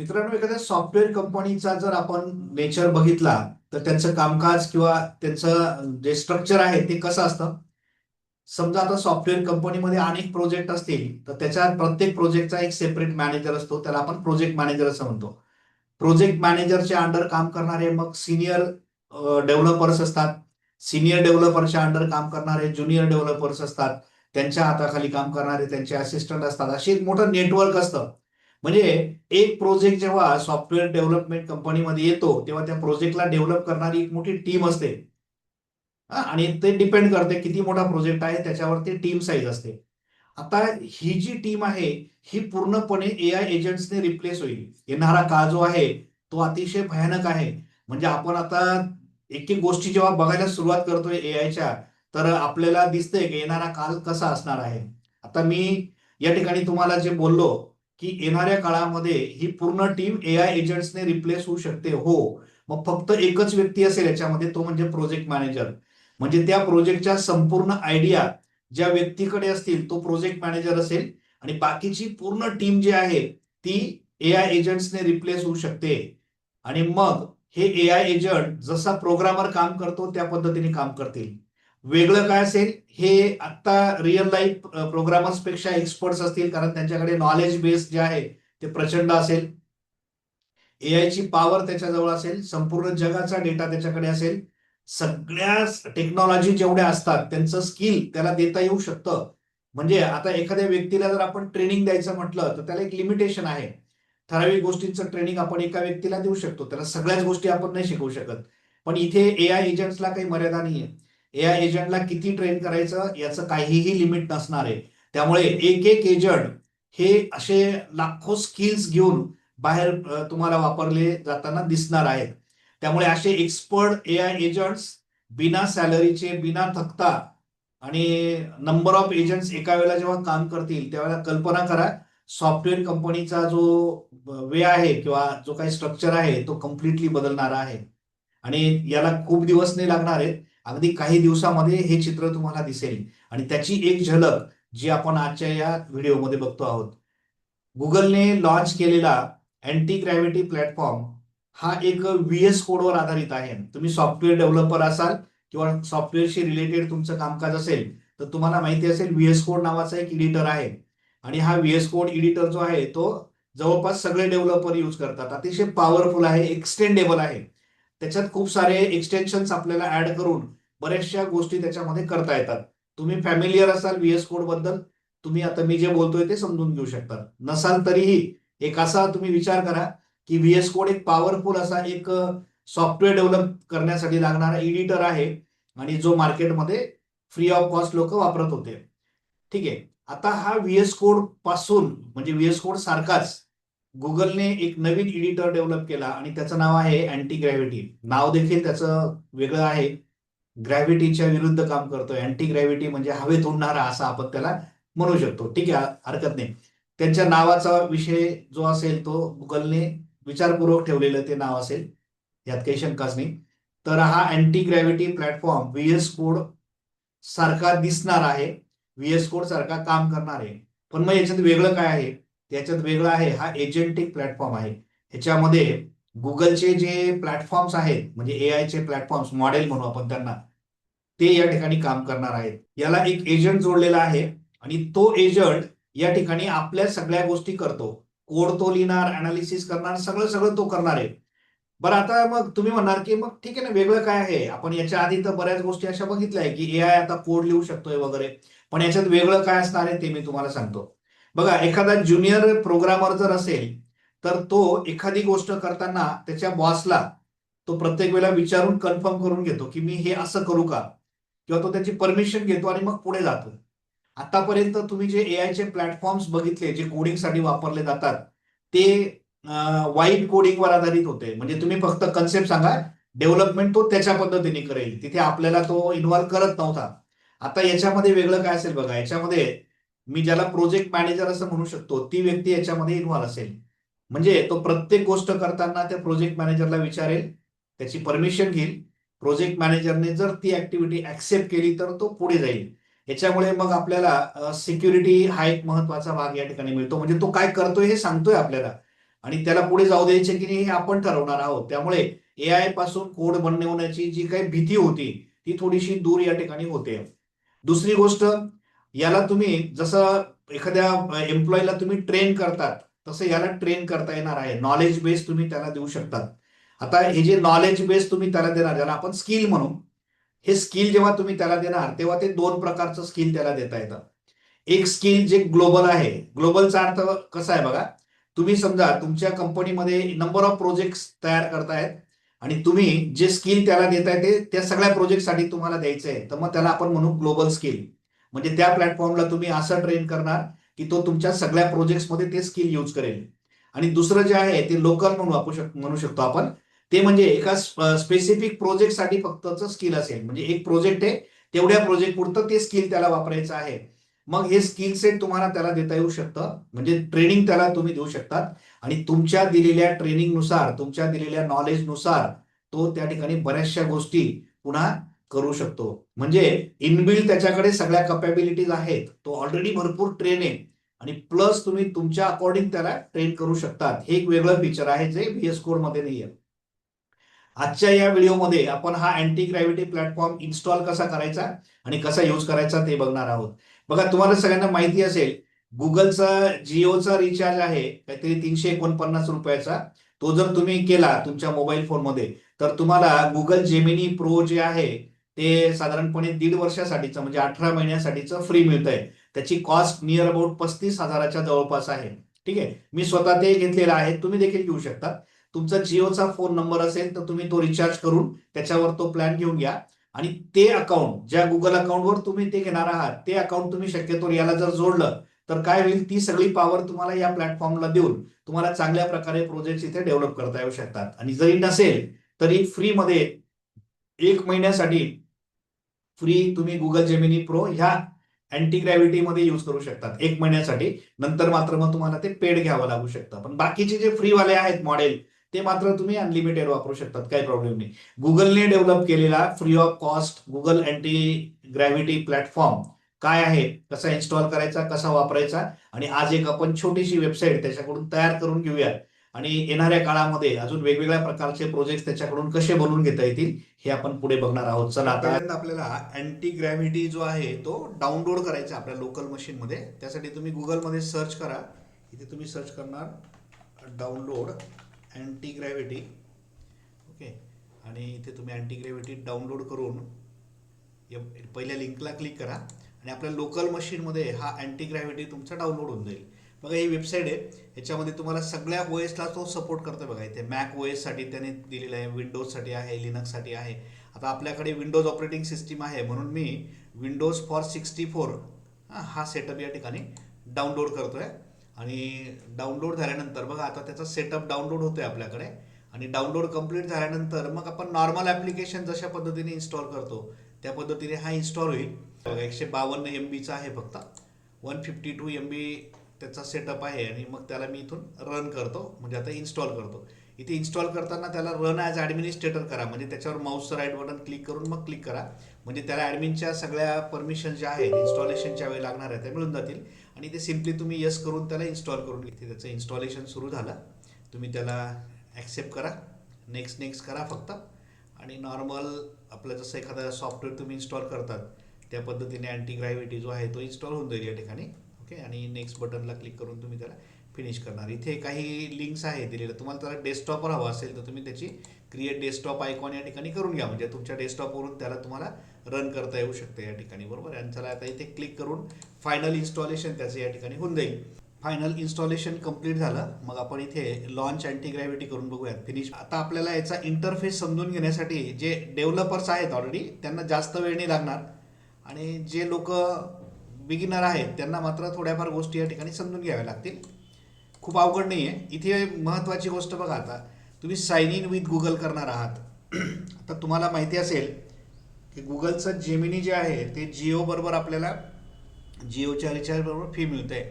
मित्रांनो एखाद्या सॉफ्टवेअर कंपनीचा जर आपण नेचर बघितला तर त्यांचं कामकाज किंवा त्यांचं जे स्ट्रक्चर आहे ते कसं असतं? समजा आता सॉफ्टवेअर कंपनीमध्ये अनेक प्रोजेक्ट असतील तर त्याच्या प्रत्येक प्रोजेक्टचा एक सेपरेट मॅनेजर असतो. त्याला आपण प्रोजेक्ट मॅनेजर असं म्हणतो. प्रोजेक्ट मॅनेजरच्या अंडर काम करणारे मग सिनियर डेव्हलपर्स असतात. सिनियर डेव्हलपरच्या अंडर काम करणारे ज्युनियर डेव्हलपर्स असतात. त्यांच्या हाताखाली काम करणारे त्यांचे असिस्टंट असतात. अशी एक मोठं नेटवर्क असतं. म्हणजे एक प्रोजेक्ट जेव्हा सॉफ्टवेअर डेव्हलपमेंट कंपनीमध्ये येतो तेव्हा त्या प्रोजेक्टला डेव्हलप करणारी एक मोठी टीम असते. आणि ते डिपेंड करते किती मोठा प्रोजेक्ट आहे त्याच्यावरती टीम साईज असते. आता ही जी टीम आहे ही पूर्णपणे ए आय एजंट्सने रिप्लेस होईल. येणारा काळ जो आहे तो अतिशय भयानक आहे. म्हणजे आपण आता एक एक गोष्टी जेव्हा बघायला सुरुवात करतोय ए आयच्या तर आपल्याला दिसतंय की येणारा काल कसा असणार आहे. आता मी या ठिकाणी तुम्हाला जे बोललो की येणाऱ्या काळामध्ये ही पूर्ण टीम ए आय एजंट्सने रिप्लेस होऊ शकते. हो. मग फक्त एकच व्यक्ती असेल याच्यामध्ये तो म्हणजे प्रोजेक्ट मॅनेजर म्हणजे त्या प्रोजेक्टच्या संपूर्ण आयडिया ज्या व्यक्तीकडे असतील तो प्रोजेक्ट मॅनेजर असेल आणि बाकीची पूर्ण टीम जी आहे ती ए आय एजंट्सने रिप्लेस होऊ शकते. आणि मग हे ए आय एजंट जसा प्रोग्रामर काम करतो त्या पद्धतीने काम करतील. वेगळं काय असेल हे आता रिअल लाईफ प्रोग्रामर्सपेक्षा एक्सपर्ट्स असतील कारण त्यांच्याकडे नॉलेज बेस जे आहे ते प्रचंड असेल. ए ची पॉवर त्याच्याजवळ असेल संपूर्ण जगाचा डेटा त्याच्याकडे असेल. सगळ्या टेक्नॉलॉजी जेवढ्या असतात त्यांचं स्किल त्याला देता येऊ शकतं. म्हणजे आता एखाद्या व्यक्तीला जर आपण ट्रेनिंग द्यायचं म्हटलं तर त्याला एक लिमिटेशन आहे. ठराविक गोष्टींचं ट्रेनिंग आपण एका व्यक्तीला देऊ शकतो त्याला सगळ्याच गोष्टी आपण नाही शिकवू शकत. पण इथे ए आय एजंट्सला काही मर्यादा नाहीये. ए आय एजंटला किती ट्रेन करायचं याचं काहीही लिमिट नसणार आहे. त्यामुळे एक एक एजंट हे असे लाखो स्किल्स घेऊन बाहेर तुम्हाला वापरले जाताना दिसणार आहेत. त्यामुळे असे एक्सपर्ट ए आय एजंट्स बिना सॅलरीचे बिना थकता आणि नंबर ऑफ एजंट्स एका वेळेला जेव्हा काम करतील त्यावेळेला कल्पना करा सॉफ्टवेअर कंपनीचा जो वे आहे किंवा जो काही स्ट्रक्चर आहे तो कम्प्लिटली बदलणारा आहे. आणि याला खूप दिवस नाही लागणार आहेत. अगदी काही दिवसामध्ये हे चित्र तुम्हाला दिसेल. आणि त्याची एक झलक जी आपण आजच्या या व्हिडिओमध्ये बघतो आहोत. गुगलने लॉन्च केलेला अँटी ग्रॅव्हिटी प्लॅटफॉर्म हा एक व्ही एस कोडवर आधारित आहे. तुम्ही सॉफ्टवेअर डेव्हलपर असाल किंवा सॉफ्टवेअरशी रिलेटेड तुमचं कामकाज असेल तर तुम्हाला माहिती असेल व्ही एस कोड नावाचा एक एडिटर आहे. आणि हा व्ही एस कोड एडिटर जो आहे तो जवळपास सगळे डेव्हलपर यूज करतात. अतिशय पॉवरफुल आहे एक्सटेंडेबल आहे. त्याच्यात खूप सारे एक्सटेन्शन्स आपल्याला ऍड करून बऱ्याचशा गोष्टी त्याच्यामध्ये करता येतात. तुम्ही फॅमिलियर असाल व्हीएस कोडबद्दल तुम्ही आता मी जे बोलतोय ते समजून घेऊ शकता नसाल तरीही एक असा तुम्ही विचार करा की व्हीएस कोड एक पॉवरफुल असा एक सॉफ्टवेअर डेव्हलप करण्यासाठी लागणारा एडिटर आहे आणि जो मार्केटमध्ये फ्री ऑफ कॉस्ट लोक वापरत होते. ठीक आहे. आता हा व्हीएस कोडपासून म्हणजे व्हीएस कोड सारखाच गुगलने एक नवीन एडिटर डेव्हलप केला आणि त्याचं नाव आहे अँटी ग्रॅव्हिटी नाव देखील त्याचं वेगळं आहे. ग्रॅव्हिटीच्या विरुद्ध काम करतोय. अँटी ग्रॅव्हिटी म्हणजे हवेत उडणारा असा आपण त्याला म्हणू शकतो. ठीक आहे हरकत नाही. त्यांच्या नावाचा विषय जो असेल तो गुगलने विचारपूर्वक ठेवलेलं ते नाव असेल. यात काही शंकाच नाही. तर हा Antigravity platform V S code सारखा दिसणार आहे. व्ही एस कोड सारखा काम करणार आहे. पण मग याच्यात वेगळं काय आहे? त्याच्यात वेगळं आहे. हा एजंटिक प्लॅटफॉर्म आहे. ह्याच्यामध्ये गुगलचे जे प्लॅटफॉर्म्स आहेत म्हणजे ए आयचे प्लॅटफॉर्म्स मॉडेल म्हणू आपण त्यांना ते या ठिकाणी काम करणार आहेत. याला एक एजंट जोडलेला आहे आणि तो एजंट या ठिकाणी आपल्या सगळ्या गोष्टी करतो. कोड तो लिहिणार अनालिसिस करणार सगळं सगळं तो करणार आहे. बरं आता मग तुम्ही म्हणणार की मग ठीक आहे ना वेगळं काय आहे? आपण याच्या आधी तर बऱ्याच गोष्टी अशा बघितल्या आहे की ए आय आता कोड लिहू शकतोय वगैरे. पण याच्यात वेगळं काय असणार आहे ते मी तुम्हाला सांगतो. बघा एखादा ज्युनियर प्रोग्रामर जर असेल तर तो एखादी गोष्ट करताना त्याच्या बॉसला तो प्रत्येक वेळेला विचारून कन्फर्म करून घेतो की मी हे असं करू का? किंवा तो त्याची परमिशन घेतो आणि मग पुढे जातो. आतापर्यंत तुम्ही जे ए आयचे प्लॅटफॉर्म्स बघितले जे कोडिंगसाठी वापरले जातात ते वाईट कोडिंगवर आधारित होते. म्हणजे तुम्ही फक्त कन्सेप्ट सांगा डेव्हलपमेंट तो त्याच्या पद्धतीने करेल. तिथे आपल्याला तो इन्व्हॉल्व करत नव्हता. आता याच्यामध्ये वेगळं काय असेल बघा याच्यामध्ये मी ज्याला प्रोजेक्ट मॅनेजर असं म्हणू शकतो ती व्यक्ती याच्यामध्ये इन्व्हॉल्व असेल. म्हणजे तो प्रत्येक गोष्ट करताना त्या प्रोजेक्ट मॅनेजरला विचारेल त्याची परमिशन घेईल प्रोजेक्ट मॅनेजरने जर ती ऍक्टिव्हिटी ऍक्सेप्ट केली तर तो पुढे जाईल. याच्यामुळे मग आपल्याला सिक्युरिटी हा एक महत्त्वाचा भाग या ठिकाणी मिळतो. म्हणजे तो काय करतोय हे सांगतोय आपल्याला. आणि त्याला पुढे जाऊ द्यायचे की नाही हे आपण ठरवणार आहोत. त्यामुळे ए आयपासून कोड बनवण्याची जी काही भीती होती ती थोडीशी दूर या ठिकाणी होते. दुसरी गोष्ट याला तुम्ही जसं एखाद्या एम्प्लॉईला तुम्ही ट्रेन करतात तसं याला ट्रेन करता येणार आहे. नॉलेज बेस तुम्ही त्याला देऊ शकतात. आता हे जे नॉलेज बेस तुम्ही त्याला देणार ज्याला आपण स्किल म्हणू हे स्किल जेव्हा तुम्ही त्याला देणार तेव्हा ते दोन प्रकारचं स्किल त्याला देता येतं. एक स्किल जे ग्लोबल आहे ग्लोबलचा अर्थ कसा आहे बघा? तुम्ही समजा तुमच्या कंपनीमध्ये नंबर ऑफ प्रोजेक्ट तयार करतायत आणि तुम्ही जे स्किल त्याला देताय ते त्या सगळ्या प्रोजेक्टसाठी तुम्हाला द्यायचं आहे. तर मग त्याला आपण म्हणू ग्लोबल स्किल म्हणजे त्या प्लॅटफॉर्मला तुम्ही असं ट्रेन करणार की तो तुमच्या सगळ्या प्रोजेक्ट्समध्ये ते स्किल यूज करेल. आणि दुसरं जे आहे ते लोकल म्हणून वापरू म्हणू शकतो आपण. ते म्हणजे एका स्पेसिफिक प्रोजेक्टसाठी फक्तच स्किल असेल. म्हणजे एक प्रोजेक्ट आहे तेवढ्या प्रोजेक्ट पुरतं ते स्किल त्याला वापरायचं आहे. मग हे स्किल सेट तुम्हाला त्याला देता येऊ शकतं. म्हणजे ट्रेनिंग त्याला तुम्ही देऊ शकतात. आणि तुमच्या दिलेल्या ट्रेनिंगनुसार तुमच्या दिलेल्या नॉलेजनुसार तो त्या ठिकाणी बऱ्याचशा गोष्टी पुन्हा करू शकतो. म्हणजे इनबिल्ड त्याच्याकडे सगळ्या कपॅबिलिटीज आहेत. तो ऑलरेडी भरपूर ट्रेन आहे. आणि प्लस तुम्ही तुमच्या अकॉर्डिंग त्याला ट्रेन करू शकतात. हे एक वेगळं फीचर आहे जे व्हीएस कोडमध्ये नाही आहे आजच्या या व्हिडिओमध्ये आपण हा अँटी ग्रॅव्हिटी प्लॅटफॉर्म इन्स्टॉल कसा करायचा आणि कसा यूज करायचा ते बघणार आहोत. बघा तुम्हाला सगळ्यांना माहिती असेल गुगलचा जिओचा रिचार्ज आहे काहीतरी तीनशे एकोणपन्नास रुपयाचा. तो जर तुम्ही केला तुमच्या मोबाईल फोनमध्ये तर तुम्हाला गुगल जेमिनी प्रो जे आहे ते साधारणपणे दीड वर्षासाठीचं म्हणजे अठरा महिन्यासाठीचं फ्री मिळत आहे त्याची कॉस्ट नियर अबाउट पस्तीस हजाराच्या जवळपास आहे. ठीक आहे? मी स्वतः ते घेतलेलं आहे. तुम्ही देखील घेऊ शकता. तुमचा जिओचा फोन नंबर असेल तर तुम्ही तो रिचार्ज करून त्याच्यावर तो प्लॅन घेऊन घ्या. आणि ते अकाउंट ज्या गुगल अकाउंटवर तुम्ही ते घेणार आहात ते अकाउंट तुम्ही शक्यतो याला जर जोडलं तर काय होईल? ती सगळी पॉवर तुम्हाला या प्लॅटफॉर्मला देऊन तुम्हाला चांगल्या प्रकारे प्रोजेक्ट इथे डेव्हलप करता येऊ शकतात. आणि जरी नसेल तरी फ्रीमध्ये एक महिन्यासाठी फ्री तुम्ही गुगल जेमिनी प्रो ह्या अँटी ग्रॅव्हिटीमध्ये यूज करू शकतात. एक महिन्यासाठी. नंतर मात्र मग तुम्हाला ते पेड घ्यावं लागू शकतं. पण बाकीचे जे फ्रीवाले आहेत मॉडेल ते मात्र तुम्ही अनलिमिटेड वापरू शकतात काही प्रॉब्लेम नाही. गुगलने डेव्हलप केलेला free of cost Google Antigravity platform काय आहे? कसा इन्स्टॉल करायचा? कसा वापरायचा? आणि आज एक आपण छोटीशी वेबसाईट त्याच्याकडून तयार करून घेऊयात. आणि येणाऱ्या काळामध्ये अजून वेगवेगळ्या प्रकारचे प्रोजेक्ट त्याच्याकडून कसे बनवून घेता येतील हे आपण पुढे बघणार आहोत. चला आता आपल्याला अँटी ग्रॅव्हिटी जो आहे तो डाउनलोड करायचा आपल्या लोकल मशीनमध्ये त्यासाठी तुम्ही गुगलमध्ये सर्च करा. इथे तुम्ही सर्च करणार डाउनलोड अँटी ग्रॅव्हिटी ओके आणि इथे तुम्ही अँटी ग्रॅव्हिटी डाउनलोड करून या पहिल्या लिंकला क्लिक करा आणि आपल्या लोकल मशीनमध्ये हा अँटी ग्रॅव्हिटी तुमचा डाउनलोड होऊन जाईल. बघा ही वेबसाईट आहे. याच्यामध्ये तुम्हाला सगळ्या ओ एसला तो सपोर्ट करतो बघा. इथे मॅक ओ एससाठी त्याने दिलेलं आहे. विंडोजसाठी आहे. लिनक्ससाठी आहे. आता आपल्याकडे विंडोज ऑपरेटिंग सिस्टीम आहे. म्हणून मी विंडोज फॉर सिक्स्टी फोर हा सेटअप या ठिकाणी डाउनलोड करतो आहे आणि डाउनलोड झाल्यानंतर बघा आता त्याचा सेटअप डाउनलोड होतोय आपल्याकडे. आणि डाउनलोड कंप्लीट झाल्यानंतर मग आपण नॉर्मल ॲप्लिकेशन जशा पद्धतीने इन्स्टॉल करतो त्या पद्धतीने हा इन्स्टॉल होईल. बघा एकशे बावन्न एम बीचा आहे फक्त. One fifty two M B त्याचा सेटअप आहे आणि मग त्याला मी इथून रन करतो म्हणजे आता इन्स्टॉल करतो. इथे इन्स्टॉल करताना त्याला रन ॲज ॲडमिनिस्ट्रेटर करा. म्हणजे त्याच्यावर माऊसचं राईट बटन क्लिक करून मग क्लिक करा. म्हणजे त्याला ॲडमिनच्या सगळ्या परमिशन ज्या आहेत इन्स्टॉलेशनच्या वेळी लागणार आहेत त्या मिळून जातील. आणि ते सिम्पली तुम्ही यस करून त्याला इन्स्टॉल करून घेते त्याचं इन्स्टॉलेशन सुरू झालं. तुम्ही त्याला ॲक्सेप्ट करा. नेक्स्ट नेक्स्ट करा फक्त. आणि नॉर्मल आपलं जसं एखादा सॉफ्टवेअर तुम्ही इन्स्टॉल करतात त्या पद्धतीने अँटी ग्रॅव्हिटी जो आहे तो इन्स्टॉल होऊन जाईल या ठिकाणी. ओके आणि नेक्स्ट बटनला क्लिक करून तुम्ही त्याला फिनिश करणार. इथे काही लिंक्स आहे दिलेलं. तुम्हाला त्याला डेस्कटॉपवर हवं असेल तर तुम्ही त्याची क्रिएट डेस्कटॉप आयकॉन या ठिकाणी करून घ्या. म्हणजे तुमच्या डेस्कटॉपवरून त्याला तुम्हाला रन करता येऊ शकते या ठिकाणी. बरोबर? आणि चला आता इथे क्लिक करून फायनल इन्स्टॉलेशन त्याचं या ठिकाणी होऊन जाईल. फायनल इन्स्टॉलेशन कंप्लीट झालं. मग आपण इथे लॉन्च अँटी ग्रॅव्हिटी करून बघूयात. फिनिश आता आपल्याला याचा इंटरफेस समजून घेण्यासाठी जे डेव्हलपर्स आहेत ऑलरेडी त्यांना जास्त वेळ नाही लागणार. आणि जे लोक बिगिनर आहेत त्यांना मात्र थोड्याफार गोष्टी या ठिकाणी समजून घ्याव्या लागतील. खूप अवघड नाही आहे इथे महत्त्वाची गोष्ट बघा आता. तुम्ही साइन इन विथ गुगल करणार आहात. आता तुम्हाला माहिती असेल की गुगलचं जेमिनी जे आहे ते जिओ बरोबर आपल्याला जिओच्या रिचार्ज बरोबर फी मिळते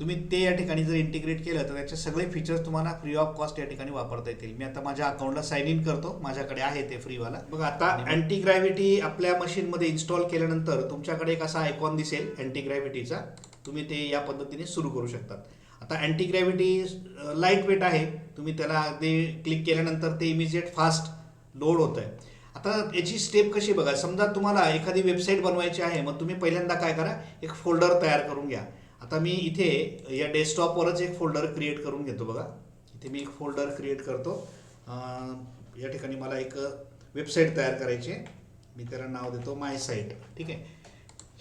तुम्ही ते या ठिकाणी जर इंटिग्रेट केलं तर त्याचे सगळे फीचर्स तुम्हाला फ्री ऑफ कॉस्ट या ठिकाणी वापरता येतील. मी आता माझ्या अकाउंटला साइन इन करतो. माझ्याकडे आहे ते फ्रीवाला बघा आता अँटी ग्रॅव्हिटी आपल्या मशीनमध्ये इन्स्टॉल केल्यानंतर तुमच्याकडे एक असा आयकॉन दिसेल अँटी ग्रॅव्हिटीचा तुम्ही ते या पद्धतीने सुरू करू शकतात. आता अँटी ग्रॅव्हिटी लाइट वेट आहे. तुम्ही त्याला अगदी क्लिक केल्यानंतर ते इमिजिएट फास्ट लोड होत आहे आता याची स्टेप कशी बघा. समजा तुम्हाला एखादी वेबसाईट बनवायची आहे मग तुम्ही पहिल्यांदा काय करा? एक फोल्डर तयार करून घ्या. आता मी इथे या डेस्कटॉपवरच एक फोल्डर क्रिएट करून घेतो बघा. इथे मी एक फोल्डर क्रिएट करतो. या ठिकाणी मला एक वेबसाईट तयार करायची आहे. मी त्याला नाव देतो माय साईट ठीक आहे?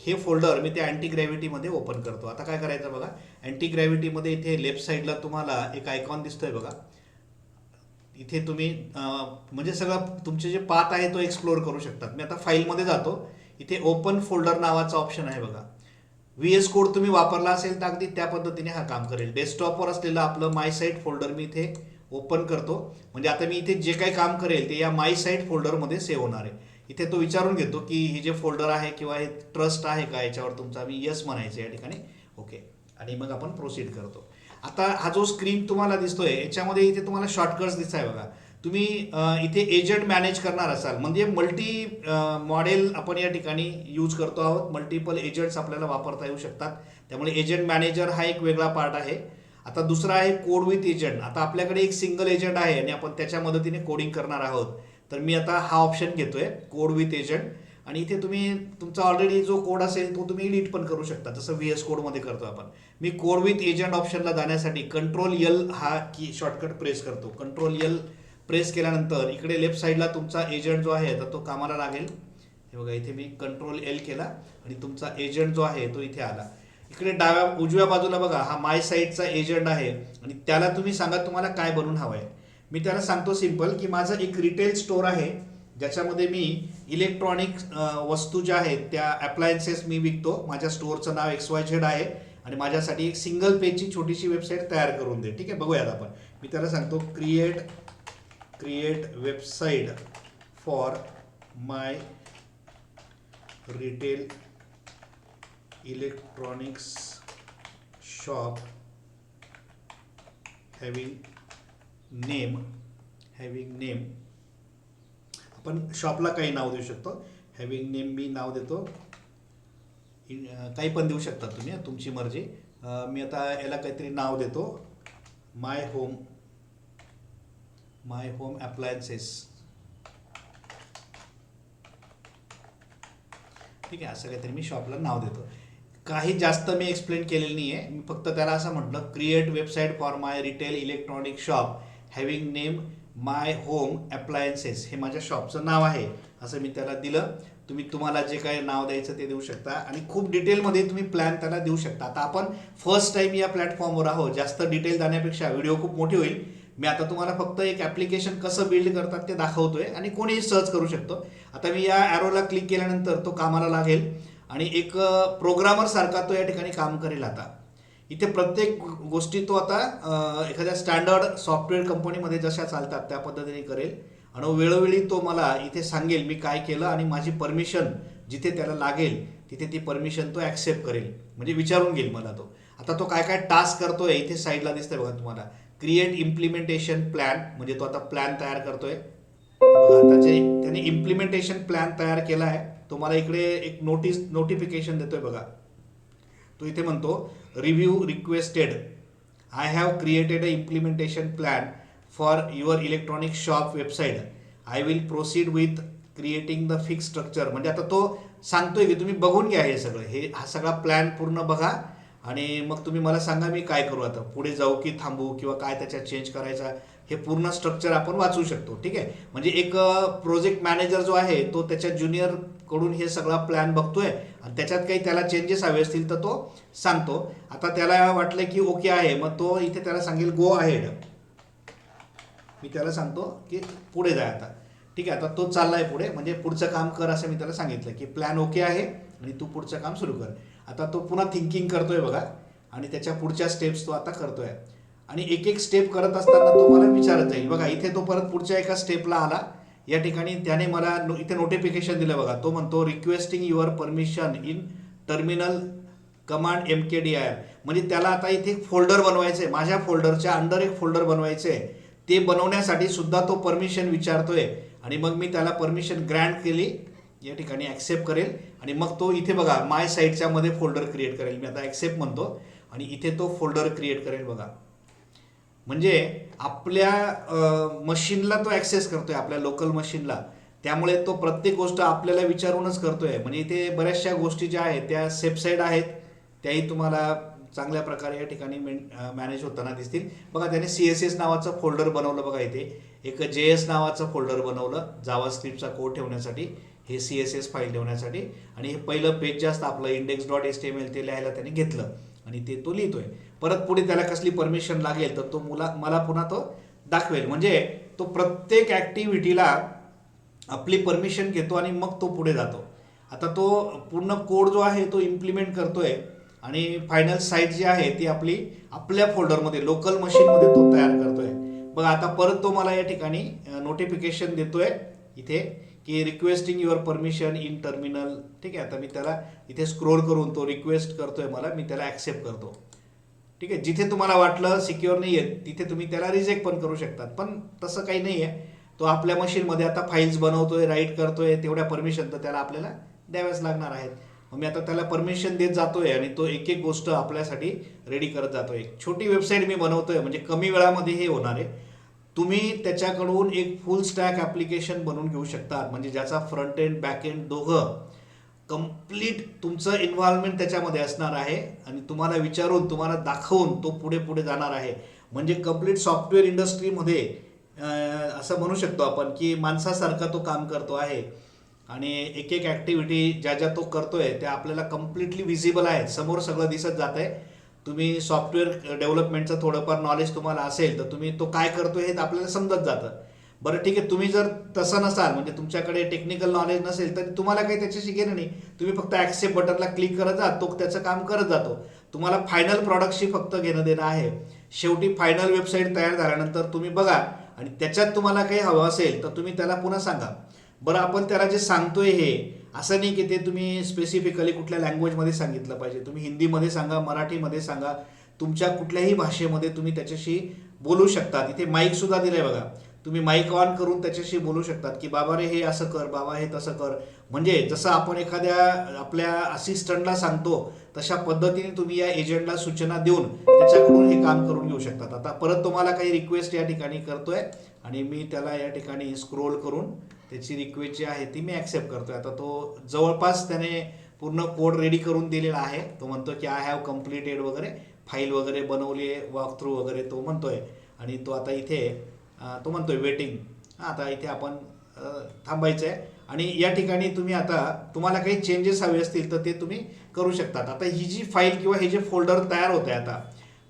हे फोल्डर मी त्या अँटी ग्रॅव्हिटीमध्ये ओपन करतो. आता काय करायचं बघा? अँटी ग्रॅव्हिटीमध्ये इथे लेफ्ट साईडला तुम्हाला एक आयकॉन दिसतोय बघा. इथे तुम्ही म्हणजे सगळं तुमचे जे पात आहे तो एक्सप्लोअर करू शकतात. मी आता फाईलमध्ये जातो. इथे ओपन फोल्डर नावाचा ऑप्शन आहे बघा. व्ही एस कोड तुम्ही वापरला असेल तर अगदी त्या पद्धतीने हा काम करेल. डेस्कटॉपवर असलेलं आपलं माय साईट फोल्डर मी इथे ओपन करतो. म्हणजे आता मी इथे जे काही काम करेल ते या माय साईट फोल्डरमध्ये सेव्ह होणार आहे. इथे तो विचारून घेतो की हे जे फोल्डर आहे किंवा हे ट्रस्ट आहे का याच्यावर तुमचा मी यस म्हणायचं या ठिकाणी. ओके आणि मग आपण प्रोसीड करतो. आता हा जो स्क्रीन तुम्हाला दिसतोय याच्यामध्ये इथे तुम्हाला शॉर्टकट्स दिसत आहे बघा. तुम्ही इथे एजंट मॅनेज करणार असाल. म्हणजे मल्टी मॉडेल आपण या ठिकाणी यूज करतो आहोत. मल्टिपल एजंट्स आपल्याला वापरता येऊ शकतात. त्यामुळे एजंट मॅनेजर हा एक वेगळा पार्ट आहे. आता दुसरा आहे कोड विथ एजंट आता आपल्याकडे एक सिंगल एजंट आहे आणि आपण त्याच्या मदतीने कोडिंग करणार आहोत. तर मी आता हा ऑप्शन घेतोय कोड विथ एजंट आणि इथे तुम्ही तुमचा ऑलरेडी जो कोड असेल तो तुम्ही एडिट पण करू शकता. जसं व्ही एस कोडमध्ये करतो आपण. मी कोड विथ एजंट ऑप्शनला जाण्यासाठी कंट्रोल यल हा की शॉर्टकट प्रेस करतो. कंट्रोल यल प्रेस केल्यानंतर इकडे लेफ्ट साईडला तुमचा एजंट जो आहे तर तो कामाला लागेल. हे बघा इथे मी कंट्रोल एल केला आणि तुमचा एजंट जो आहे तो इथे आला. इकडे डाव्या उजव्या बाजूला बघा हा माय साईडचा एजंट आहे. आणि त्याला तुम्ही सांगा तुम्हाला काय बनवून हवं आहे मी त्याला सांगतो सिंपल की माझं एक रिटेल स्टोअर आहे. ज्याच्यामध्ये मी इलेक्ट्रॉनिक वस्तू ज्या आहेत त्या अप्लायन्सेस मी विकतो. माझ्या स्टोअरचं नाव एक्स वाय झेड आहे आणि माझ्यासाठी एक सिंगल पेजची छोटीशी वेबसाईट तयार करून दे. ठीक आहे? बघूयात आपण. मी त्याला सांगतो create create website for my retail electronics shop having name having name आपण शॉपला काही नाव देऊ शकतो. हॅविंग नेम मी नाव देतो. काही पण देऊ शकता तुम्ही तुमची मर्जी. मी आता याला काहीतरी नाव देतो. My home my home appliances ठीक आहे असं काहीतरी मी शॉपला नाव देतो. काही जास्त मी एक्सप्लेन केलेलं नाही आहे मी फक्त त्याला असं म्हटलं create website for my retail electronic shop having name my home appliances हे माझ्या शॉपचं नाव आहे. असं मी त्याला दिलं. तुम्ही तुम्हाला जे काही नाव द्यायचं ते देऊ शकता. आणि खूप डिटेलमध्ये तुम्ही प्लॅन त्याला देऊ शकता. आता आपण फर्स्ट टाईम या प्लॅटफॉर्मवर आहोत. जास्त डिटेल जाण्यापेक्षा व्हिडिओ खूप मोठी होईल. मी आता तुम्हाला फक्त एक ॲप्लिकेशन कसं बिल्ड करतात ते दाखवतोय आणि कोणीही सर्च करू शकतो. आता मी या ॲरोला क्लिक केल्यानंतर तो कामाला लागेल. आणि एक प्रोग्रामरसारखा तो या ठिकाणी काम करेल आता. इथे प्रत्येक गोष्टी तो आता एखाद्या स्टँडर्ड सॉफ्टवेअर कंपनीमध्ये जशा चालतात त्या पद्धतीने करेल. आणि वेळोवेळी तो मला इथे सांगेल मी काय केलं आणि माझी परमिशन जिथे त्याला लागेल तिथे ती परमिशन तो ॲक्सेप्ट करेल. म्हणजे विचारून घेईल मला तो. आता तो काय काय टास्क करतोय इथे साईडला दिसतंय बघा तुम्हाला. क्रिएट इम्प्लिमेंटेशन प्लॅन म्हणजे तो आता प्लॅन तयार करतोय. बघा त्याने इम्प्लिमेंटेशन प्लॅन तयार केला आहे तो मला इकडे एक नोटीस नोटिफिकेशन देतोय बघा. तो इथे म्हणतो review requested I have created a implementation plan for your electronic shop website I will proceed with creating the fix structure म्हणजे आता तो सांगतोय की तुम्ही बघून घ्या हे सगळं. हे हा सगळा प्लॅन पूर्ण बघा आणि मग तुम्ही मला सांगा मी काय करू आता. पुढे जाऊ की थांबू किंवा काय त्याच्यात चेंज करायचा? हे पूर्ण स्ट्रक्चर आपण वाचू शकतो ठीक आहे? म्हणजे एक प्रोजेक्ट मॅनेजर जो आहे तो त्याच्या ज्युनियरकडून हे सगळा प्लॅन बघतोय आणि त्याच्यात काही त्याला चेंजेस हवे असतील तर तो सांगतो. आता त्याला वाटलं की ओके आहे मग तो इथे त्याला सांगेल गो आहेड मी त्याला सांगतो की पुढे जाय आता. ठीक आहे आता तो चाललाय पुढे म्हणजे पुढचं काम कर असं मी त्याला सांगितलं की प्लॅन ओके आहे आणि तू पुढचं काम सुरू कर. आता तो पुन्हा थिंकिंग करतोय बघा आणि त्याच्या पुढच्या स्टेप्स तो आता करतोय. आणि एक एक स्टेप करत असताना तो मला विचारत जाईल. बघा इथे तो परत पुढच्या एका स्टेपला आला. या ठिकाणी त्याने मला नो- इथे नोटिफिकेशन दिलं बघा. तो म्हणतो requesting your permission in terminal command M K D I म्हणजे त्याला आता इथे एक फोल्डर बनवायचं आहे माझ्या फोल्डरच्या अंडर एक फोल्डर बनवायचे आहे ते बनवण्यासाठी सुद्धा तो परमिशन विचारतोय. आणि मग मी त्याला परमिशन ग्रँट केली. या ठिकाणी ॲक्सेप्ट करेल. आणि मग तो इथे बघा माय साईटच्या मध्ये फोल्डर क्रिएट करेल. मी आता ॲक्सेप्ट म्हणतो. आणि इथे तो फोल्डर क्रिएट करेल बघा. म्हणजे आपल्या मशीनला तो ॲक्सेस करतोय आपल्या लोकल मशीनला. त्यामुळे तो प्रत्येक गोष्ट आपल्याला विचारूनच करतोय. म्हणजे इथे बऱ्याचशा गोष्टी ज्या आहेत त्या सेफसाईड आहेत. त्याही तुम्हाला चांगल्या प्रकारे या ठिकाणी मॅनेज होताना दिसतील. बघा त्याने सी एस एस नावाचं फोल्डर बनवलं बघा इथे. एक जे एस नावाचं फोल्डर बनवलं जावा स्क्रिप्टचा कोड ठेवण्यासाठी हे सी एस एस फाईल ठेवण्यासाठी. आणि हे पहिलं पेज जे असतं आपलं index dot S T M L ते लिहायला त्याने घेतलं. आणि ते तो लिहितोय. परत पुढे त्याला कसली परमिशन लागेल तर तो मुला मला पुन्हा तो दाखवेल. म्हणजे तो प्रत्येक ॲक्टिव्हिटीला आपली परमिशन घेतो आणि मग तो पुढे जातो. आता तो पूर्ण कोड जो आहे तो इम्प्लिमेंट करतोय आणि फायनल साईट जी आहे ती आपली आपल्या फोल्डरमध्ये लोकल मशीनमध्ये तो तयार करतोय. बघा आता परत तो मला या ठिकाणी नोटिफिकेशन देतोय इथे की requesting your permission in terminal ठीक आहे आता मी त्याला इथे स्क्रोल करून तो रिक्वेस्ट करतोय मला मी त्याला ॲक्सेप्ट करतो. ठीक आहे? जिथे तुम्हाला वाटलं सिक्युअर नाही आहे तिथे तुम्ही त्याला रिजेक्ट पण करू शकतात. पण तसं काही नाही आहे तो आपल्या मशीनमध्ये आता फाईल्स बनवतोय राईट करतोय तेवढ्या परमिशन तर त्याला आपल्याला द्याव्याच लागणार आहेत. मग मी आता त्याला परमिशन देत जातोय आणि तो एक एक गोष्ट आपल्यासाठी रेडी करत जातोय. एक छोटी वेबसाईट मी बनवतोय म्हणजे कमी वेळामध्ये हे होणार आहे. तुम्ही त्याच्याकडून एक फुल स्टॅक ॲप्लिकेशन बनवून घेऊ शकता. म्हणजे ज्याचा फ्रंट एंड बॅक एंड दोघं कंप्लीट तुमचं इन्व्हॉल्वमेंट त्याच्यामध्ये असणार आहे. आणि तुम्हाला विचारून तुम्हाला दाखवून तो पुढे पुढे जाणार आहे. म्हणजे कंप्लीट सॉफ्टवेअर इंडस्ट्रीमध्ये असं म्हणू शकतो आपण की माणसासारखा तो काम करतो आहे. आणि एक एक ॲक्टिव्हिटी ज्या ज्या तो करतो आहे त्या आपल्याला कम्प्लिटली विजिबल आहेत. समोर सगळं दिसत जात आहे तुम्ही सॉफ्टवेअर डेव्हलपमेंटचं थोडंफार नॉलेज तुम्हाला असेल तर तुम्ही तो काय करतो हे आपल्याला समजत जातं. बरं ठीक आहे. तुम्ही जर तसं नसाल म्हणजे तुमच्याकडे टेक्निकल नॉलेज नसेल तर तुम्हाला काही त्याच्याशी घेणं नाही. तुम्ही फक्त ॲक्सेप्ट बटनला क्लिक करत जा तो त्याचं काम करत जातो. तुम्हाला फायनल प्रॉडक्टशी फक्त घेणं देणं आहे. शेवटी फायनल वेबसाईट तयार झाल्यानंतर तुम्ही बघा आणि त्याच्यात तुम्हाला काही हवं असेल तर तुम्ही त्याला पुन्हा सांगा. बरं आपण त्याला जे सांगतोय हे असं नाही की ते तुम्ही स्पेसिफिकली कुठल्या लँग्वेजमध्ये सांगितलं पाहिजे. तुम्ही हिंदीमध्ये सांगा मराठीमध्ये सांगा. तुमच्या कुठल्याही भाषेमध्ये तुम्ही त्याच्याशी बोलू शकता. तिथे माईकसुद्धा दिलं आहे बघा. तुम्ही माईक ऑन करून त्याच्याशी बोलू शकतात की बाबा रे हे असं कर बाबा हे तसं कर. म्हणजे जसं आपण एखाद्या आपल्या असिस्टंटला सांगतो तशा पद्धतीने तुम्ही या एजंटला सूचना देऊन त्याच्याकडून हे काम करून घेऊ शकतात. आता परत तुम्हाला काही रिक्वेस्ट या ठिकाणी करतोय आणि मी त्याला या ठिकाणी स्क्रोल करून त्याची रिक्वेस्ट जी आहे ती मी ॲक्सेप्ट करतोय. आता तो जवळपास त्याने पूर्ण कोड रेडी करून दिलेला आहे. तो म्हणतो की आय हॅव कम्प्लिटेड वगैरे फाईल वगैरे बनवली आहे वॉक थ्रू वगैरे तो म्हणतोय. आणि तो आता इथे तो म्हणतोय वेटिंग आता इथे आपण थांबायचं आहे आणि या ठिकाणी तुम्ही आता तुम्हाला काही चेंजेस हवे असतील तर ते तुम्ही करू शकतात. आता ही जी फाईल किंवा हे जे फोल्डर तयार होत आहे आता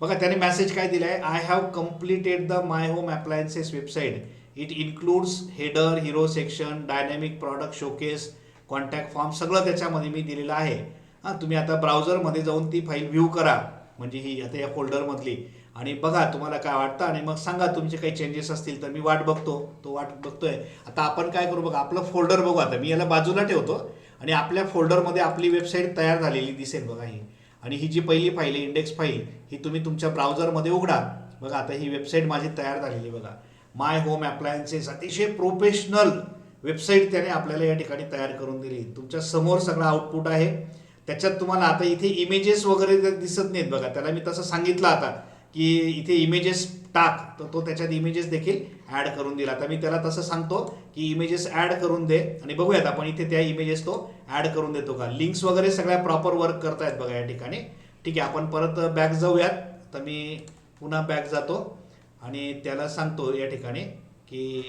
बघा त्याने मेसेज काय दिला आहे I have completed the my home appliances website it includes header hero section dynamic product showcase contact form सगळं त्याच्यामध्ये मी दिलेलं आहे. हां तुम्ही आता ब्राउझरमध्ये जाऊन ती फाईल व्ह्यू करा. म्हणजे ही आता या फोल्डरमधली आणि बघा तुम्हाला काय वाटतं? आणि मग सांगा तुमचे काही चेंजेस असतील तर मी वाट बघतो. तो वाट बघतोय. आता आपण काय करू बघा आपलं फोल्डर बघू आता. मी याला बाजूला ठेवतो आणि आपल्या फोल्डरमध्ये आपली वेबसाईट तयार झालेली दिसेल बघा ही. आणि ही जी पहिली फाईल आहे इंडेक्स फाईल ही तुम्ही तुमच्या ब्राउझरमध्ये उघडा. बघा आता ही वेबसाईट माझी तयार झालेली आहे बघा. माय होम अप्लायन्सेस अतिशय प्रोफेशनल वेबसाईट त्याने आपल्याला या ठिकाणी तयार करून दिली. तुमच्यासमोर सगळं आउटपुट आहे. त्याच्यात तुम्हाला आता इथे इमेजेस वगैरे दिसत नाहीत बघा. त्याला मी तसं सांगितलं आता. की इथे इमेजेस टाक. तर तो त्याच्यात इमेजेस देखील ॲड करून दिला. तर मी त्याला तसं सांगतो की इमेजेस ॲड करून दे आणि बघूयात आपण इथे त्या इमेजेस तो ॲड करून देतो का. लिंक्स वगैरे सगळ्या प्रॉपर वर्क करतायत बघा या ठिकाणी. ठीक आहे आपण परत बॅक जाऊयात. तर मी पुन्हा बॅक जातो आणि त्याला सांगतो या ठिकाणी की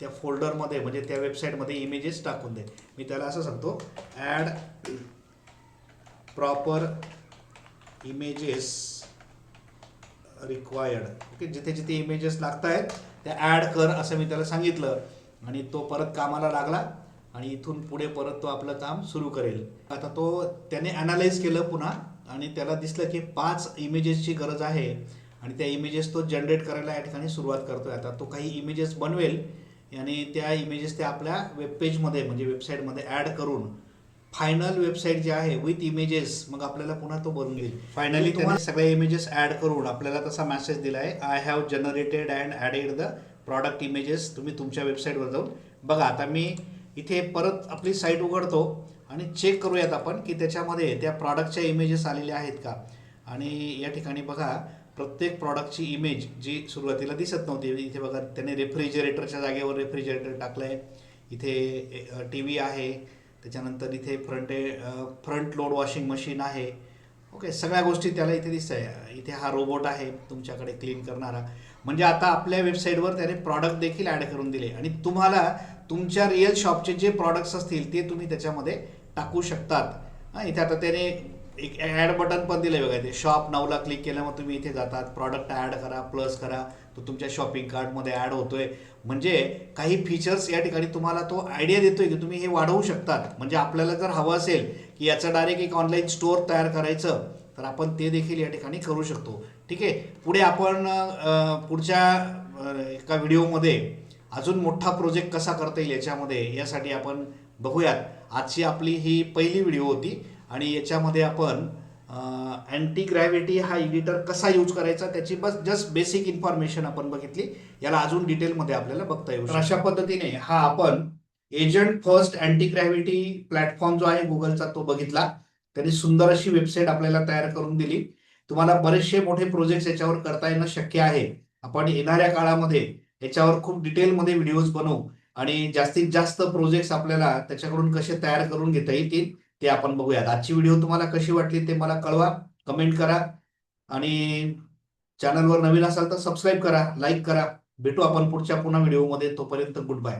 त्या फोल्डरमध्ये म्हणजे त्या वेबसाईटमध्ये इमेजेस टाकून दे. मी त्याला असं सांगतो add proper images required okay जिथे जिथे इमेजेस लागत आहेत त्या ॲड कर असं मी त्याला सांगितलं. आणि तो परत कामाला लागला आणि इथून पुढे परत तो आपलं काम सुरू करेल. आता तो त्याने ॲनालाइज केलं पुन्हा आणि त्याला दिसलं की पाच इमेजेसची गरज आहे आणि त्या इमेजेस तो जनरेट करायला या ठिकाणी सुरुवात करतोय. आता तो काही इमेजेस बनवेल आणि त्या इमेजेस ते आपल्या वेबपेजमध्ये म्हणजे वेबसाईटमध्ये ॲड करून फायनल वेबसाईट जी आहे विथ इमेजेस मग आपल्याला पुन्हा तो बनवून देईल. फायनली तुम्हाला सगळ्या इमेजेस ॲड करून आपल्याला तसा मेसेज दिला आहे I have generated and added the product images तुम्ही तुमच्या वेबसाईटवर जाऊन बघा. आता मी इथे परत आपली साईट उघडतो आणि चेक करूयात आपण की त्याच्यामध्ये त्या प्रॉडक्टच्या इमेजेस आलेल्या आहेत का? आणि या ठिकाणी बघा प्रत्येक प्रॉडक्टची इमेज जी सुरुवातीला दिसत नव्हती इथे बघा त्याने रेफ्रिजरेटरच्या जागेवर रेफ्रिजरेटर टाकलं आहे इथे टी व्ही आहे. त्याच्यानंतर इथे front front load washing machine आहे. ओके सगळ्या गोष्टी त्याला इथे दिसत आहे इथे हा रोबोट आहे तुमच्याकडे क्लीन करणारा. म्हणजे आता आपल्या वेबसाईटवर त्याने प्रॉडक्ट देखील ॲड करून दिले. आणि तुम्हाला तुमच्या रिअल शॉपचे जे प्रॉडक्ट्स असतील ते तुम्ही त्याच्यामध्ये टाकू शकतात. इथे आता त्याने एक ॲड बटन पण दिलं बघा ते शॉप नावला क्लिक केलं मग तुम्ही इथे जातात. प्रॉडक्ट ॲड करा प्लस करा. तो तुमच्या शॉपिंग कार्टमध्ये ॲड होतोय. म्हणजे काही फीचर्स या ठिकाणी तुम्हाला तो आयडिया देतोय की तुम्ही हे वाढवू शकतात. म्हणजे आपल्याला जर हवं असेल की याचं डायरेक्ट एक ऑनलाईन स्टोअर तयार करायचं तर आपण ते देखील या ठिकाणी करू शकतो. ठीक आहे? पुढे आपण पुढच्या एका व्हिडिओमध्ये अजून मोठा प्रोजेक्ट कसा करता येईल याच्यामध्ये यासाठी आपण बघूयात. आजची आपली ही पहिली व्हिडिओ होती. आणि याच्यामध्ये आपण अँटी ग्रॅव्हिटी हा एडिटर कसा यूज करायचा त्याची बस जस्ट बेसिक इन्फॉर्मेशन आपण बघितली. याला अजून डिटेलमध्ये आपल्याला बघता येऊ. अशा पद्धतीने हा आपण agent first Antigravity platform जो आहे गुगलचा तो बघितला. त्यांनी सुंदर अशी वेबसाईट आपल्याला तयार करून दिली. तुम्हाला बरेचसे मोठे प्रोजेक्ट याच्यावर करता येणं शक्य आहे. आपण येणाऱ्या काळामध्ये याच्यावर खूप डिटेलमध्ये व्हिडिओज बनवू आणि जास्तीत जास्त प्रोजेक्ट्स आपल्याला त्याच्याकडून कसे तयार करून घेता येतील ते आपण बघूयात. आजची व्हिडिओ तुम्हाला कशी वाटली ते मला कळवा कमेंट करा आणि चॅनलवर नवीन असाल तर सबस्क्राईब करा लाईक करा. भेटू आपण पुढच्या पुन्हा व्हिडिओमध्ये तोपर्यंत गुड बाय